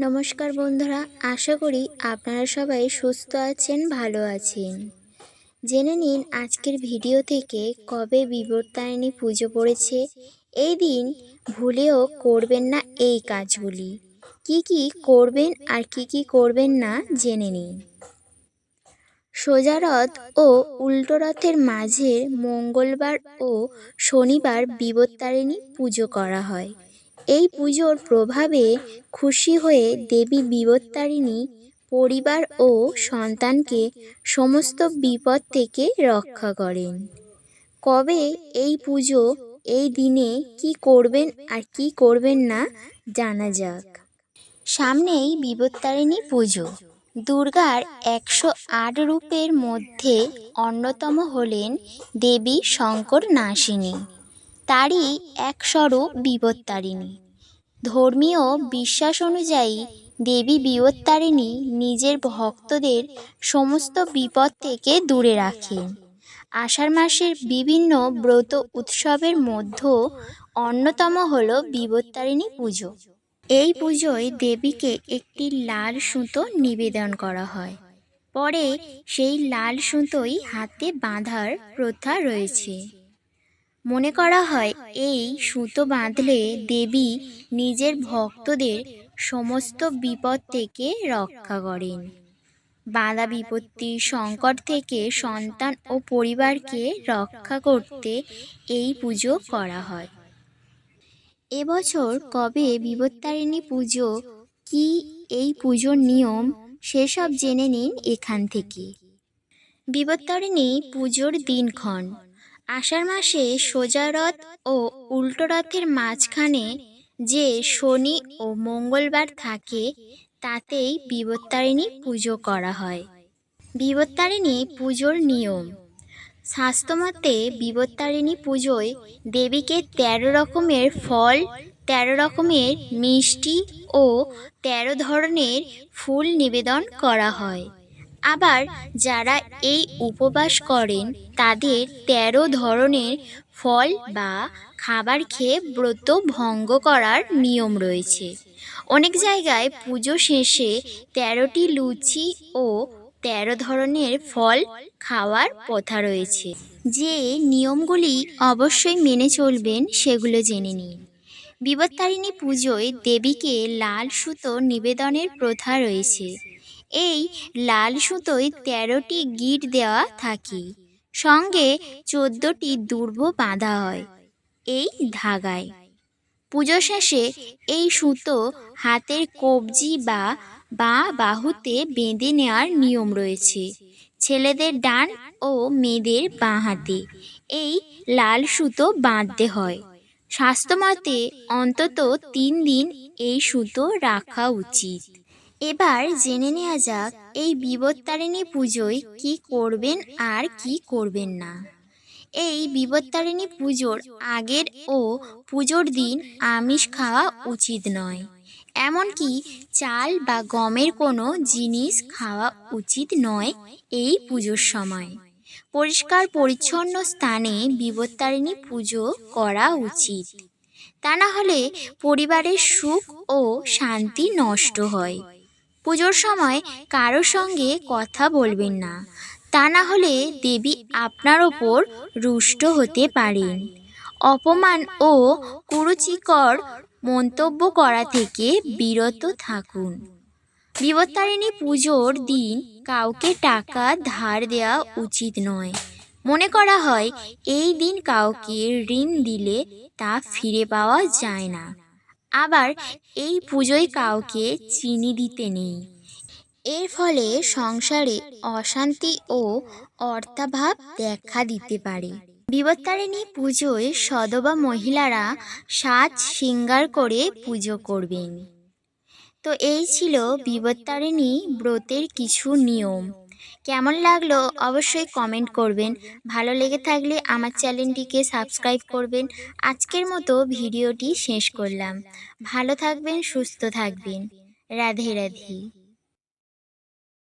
নমস্কার বন্ধুরা, আশা করি আপনারা সবাই সুস্থ আছেন, ভালো আছেন। জেনে নিন আজকের ভিডিও থেকে কবে বিবর্তায়নী পুজো পড়েছে। এই দিন ভুলেও করবেন না এই কাজগুলি। কি কি করবেন আর কি কি করবেন না জেনে নিন। সোজা রথ ও উল্টো রথের মাঝের মঙ্গলবার ও শনিবার বিবর্তারিণী পুজো করা হয়। এই পুজোর প্রভাবে খুশি হয়ে দেবী বিপত্তারিণী পরিবার ও সন্তানকে সমস্ত বিপদ থেকে রক্ষা করেন। কবে এই পুজো, এই দিনে কি করবেন আর কি করবেন না জানা যাক। সামনেই বিপত্তারিণী পুজো। দুর্গার একশো আট রূপের মধ্যে অন্যতম হলেন দেবী শঙ্কর নাসিনী। তারই এক স্বরূপ ধর্মীয় বিশ্বাস অনুযায়ী দেবী বিপত্তারিণী নিজের ভক্তদের সমস্ত বিপদ থেকে দূরে রাখেন। আষাঢ় মাসের বিভিন্ন ব্রত উৎসবের মধ্যে অন্যতম হল বিপত্তারিণী পুজো। এই পুজোয় দেবীকে একটি লাল সুতো নিবেদন করা হয়। পরে সেই লাল সুতোই হাতে বাঁধার প্রথা রয়েছে। মনে করা হয়, এই সুতো বাঁধলে দেবী নিজের ভক্তদের সমস্ত বিপদ থেকে রক্ষা করেন। বাধা বিপত্তি, সংকট থেকে সন্তান ও পরিবারকে রক্ষা করতে এই পুজো করা হয়। এবছর কবে বিপত্তারিণী পুজো, কি এই পুজোর নিয়ম, সেসব জেনে নিন এখান থেকে। বিপত্তারিণী পুজোর দিনক্ষণ। আষাঢ় মাসে সোজা রথ ও উল্টো রথের মাঝখানে যে শনি ও মঙ্গলবার থাকে, তাতেই বিবত্তারিণী পুজো করা হয়। বিবত্তারিণী পুজোর নিয়ম। স্বাস্থ্যমতে বিবত্তারিণী পুজোয় দেবীকে তেরো রকমের ফল, তেরো রকমের মিষ্টি ও তেরো ধরনের ফুল নিবেদন করা হয়। আবার যারা এই উপবাস করেন, তাদের তেরো ধরনের ফল বা খাবার খেয়ে ব্রত ভঙ্গ করার নিয়ম রয়েছে। অনেক জায়গায় পুজো শেষে তেরোটি লুচি ও তেরো ধরনের ফল খাওয়ার প্রথা রয়েছে। যে নিয়মগুলি অবশ্যই মেনে চলবেন, সেগুলো জেনে নিন। বিপত্তারিণী পুজোয় দেবীকে লাল সুতো নিবেদনের প্রথা রয়েছে। এই লাল সুতোয় তেরোটি গিট দেওয়া থাকে। সঙ্গে চোদ্দোটি দুর্ব বাঁধা হয় এই ধাগায়। পুজো শেষে এই সুতো হাতের কবজি বা বা বাহুতে বেঁধে নেওয়ার নিয়ম রয়েছে। ছেলেদের ডান ও মেয়েদের বাঁ হাতে এই লাল সুতো বাঁধতে হয়। স্বাস্থ্যমতে অন্তত তিন দিন এই সুতো রাখা উচিত। এবার জেনে নেওয়া যাক এই বিপত্তারিণী পুজোয় কি করবেন আর কি করবেন না। এই বিপত্তারিণী পুজোর আগের ও পুজোর দিন আমিষ খাওয়া উচিত নয়। এমনকি চাল বা গমের কোনো জিনিস খাওয়া উচিত নয় এই পুজোর সময়। পরিষ্কার পরিচ্ছন্ন স্থানে বিপত্তারিণী পুজো করা উচিত। তা না হলে পরিবারের সুখ ও শান্তি নষ্ট হয়। পুজোর সময় কারোর সঙ্গে কথা বলবেন না। তা না হলে দেবী আপনার ওপর রুষ্ট হতে পারেন। অপমান ও কুরুচিকর মন্তব্য করা থেকে বিরত থাকুন। বিপত্তারিণী পুজোর দিন কাউকে টাকা ধার দেওয়া উচিত নয়। মনে করা হয়, এই দিন কাউকে ঋণ দিলে তা ফিরে পাওয়া যায় না। আবার এই পুজোয় কাউকে চিনি দিতে নেই। এর ফলে সংসারে অশান্তি ও অর্থাভাব দেখা দিতে পারে। বিবত্তারিণী পুজোয় সদবা মহিলারা সাজ শৃঙ্গার করে পুজো করবেন। তো এই ছিল বিবত্তারিণী ব্রতের কিছু নিয়ম। কেমন লাগল অবশ্যই কমেন্ট করবেন। ভালো লেগে থাকলে আমার চ্যানেলটিকে সাবস্ক্রাইব করবেন। আজকের মতো ভিডিওটি শেষ করলাম। ভালো থাকবেন, সুস্থ থাকবেন। রাধে রাধে।